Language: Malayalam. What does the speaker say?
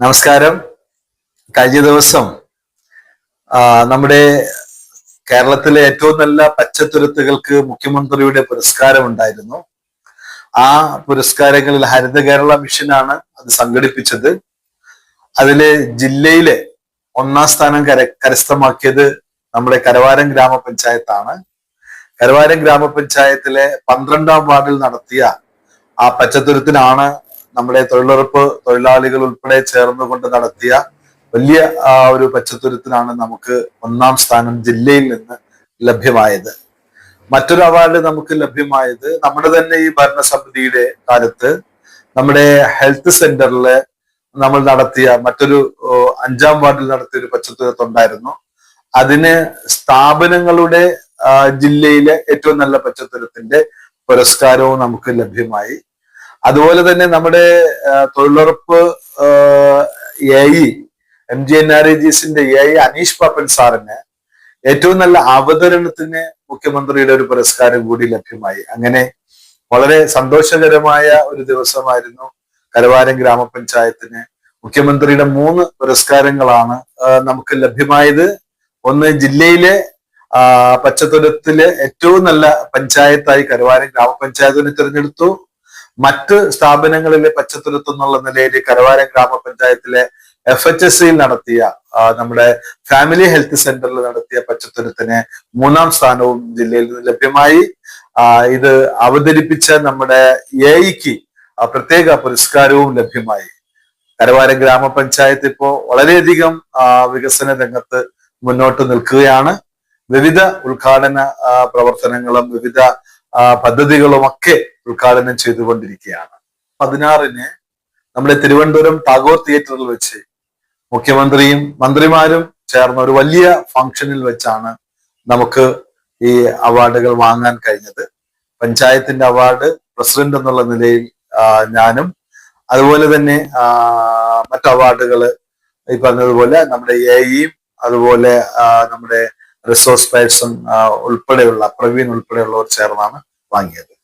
നമസ്കാരം. കഴിഞ്ഞ ദിവസം നമ്മുടെ കേരളത്തിലെ ഏറ്റവും നല്ല പച്ചത്തുരുത്തുകൾക്ക് മുഖ്യമന്ത്രിയുടെ പുരസ്കാരം ഉണ്ടായിരുന്നു ആ പുരസ്കാരങ്ങളിൽ ഹരിത കേരള മിഷനാണ് അത് സംഘടിപ്പിച്ചത്. അതിലെ ജില്ലയിലെ ഒന്നാം സ്ഥാനം കര കരസ്ഥമാക്കിയത് നമ്മുടെ കരവാരം ഗ്രാമപഞ്ചായത്താണ്. കരവാരം ഗ്രാമപഞ്ചായത്തിലെ പന്ത്രണ്ടാം വാർഡിൽ നടത്തിയ ആ പച്ചത്തുരുത്തിനാണ് നമ്മുടെ തൊഴിലുറപ്പ് തൊഴിലാളികൾ ഉൾപ്പെടെ ചേർന്നുകൊണ്ട് നടത്തിയ വലിയ ആ, ഒരു പച്ചത്തുരുത്തിനാണ് നമുക്ക് ഒന്നാം സ്ഥാനം ജില്ലയിൽ നിന്ന് ലഭ്യമായത്. മറ്റൊരു അവാർഡ് നമുക്ക് ലഭ്യമായത് നമ്മുടെ തന്നെ ഈ ഭരണസമിതിയുടെ കാലത്ത് നമ്മുടെ ഹെൽത്ത് സെന്ററിൽ നമ്മൾ നടത്തിയ മറ്റൊരു അഞ്ചാം വാർഡിൽ നടത്തിയ ഒരു പച്ചത്തുരുത്തുണ്ടായിരുന്നു. അതിന് സ്ഥാപനങ്ങളുടെ ജില്ലയിലെ ഏറ്റവും നല്ല പച്ചത്തുരുത്തിന്റെ പുരസ്കാരവും നമുക്ക് ലഭ്യമായി. അതുപോലെ തന്നെ നമ്മുടെ തൊഴിലുറപ്പ് A M G N R E ജിസിന്റെ A I Aneesh Pappan സാറിന് ഏറ്റവും നല്ല അവതരണത്തിന് മുഖ്യമന്ത്രിയുടെ ഒരു പുരസ്കാരം കൂടി ലഭ്യമായി. അങ്ങനെ വളരെ സന്തോഷകരമായ ഒരു ദിവസമായിരുന്നു കരവാരം ഗ്രാമപഞ്ചായത്തിന്. മുഖ്യമന്ത്രിയുടെ മൂന്ന് പുരസ്കാരങ്ങളാണ് നമുക്ക് ലഭ്യമായത്. ഒന്ന് ജില്ലയിലെ പച്ചത്തുരത്തിലെ ഏറ്റവും നല്ല പഞ്ചായത്തായി കരുവാരം ഗ്രാമപഞ്ചായത്തിനെ തിരഞ്ഞെടുത്തു. മറ്റ് സ്ഥാപനങ്ങളിലെ പച്ചത്തുരുത്ത് എന്നുള്ള നിലയിൽ കരവാരം ഗ്രാമപഞ്ചായത്തിലെ എഫ് എച്ച് എസ് സിയിൽ നടത്തിയ നമ്മുടെ ഫാമിലി ഹെൽത്ത് സെന്ററിൽ നടത്തിയ പച്ചത്തുരുത്തിന് മൂന്നാം സ്ഥാനവും ജില്ലയിൽ നിന്ന് ലഭ്യമായി. ഇത് അവതരിപ്പിച്ച നമ്മുടെ എയ്ക്ക് പ്രത്യേക പുരസ്കാരവും ലഭ്യമായി. കരവാരം ഗ്രാമപഞ്ചായത്ത് ഇപ്പോ വളരെയധികം വികസന രംഗത്ത് മുന്നോട്ട് നിൽക്കുകയാണ്. വിവിധ ഉദ്ഘാടന പ്രവർത്തനങ്ങളും വിവിധ പദ്ധതികളും ഒക്കെ ഉദ്ഘാടനം ചെയ്തുകൊണ്ടിരിക്കുകയാണ്. പതിനാറിന് നമ്മുടെ തിരുവനന്തപുരം ടാഗോർ തിയേറ്ററിൽ വെച്ച് മുഖ്യമന്ത്രിയും മന്ത്രിമാരും ചേർന്ന ഒരു വലിയ ഫംഗ്ഷനിൽ വെച്ചാണ് നമുക്ക് ഈ അവാർഡുകൾ വാങ്ങാൻ കഴിഞ്ഞത്. പഞ്ചായത്തിന്റെ അവാർഡ് പ്രസിഡന്റ് എന്നുള്ള നിലയിൽ ഞാനും. അതുപോലെ തന്നെ മറ്റു അവാർഡുകൾ ഈ പറഞ്ഞതുപോലെ നമ്മുടെ എയും അതുപോലെ നമ്മുടെ റിസോഴ്സ് പേഴ്സൺ ഉൾപ്പെടെയുള്ള പ്രവീൺ ഉൾപ്പെടെയുള്ളവർ ചേർന്നാണ് വാങ്ങിയത്.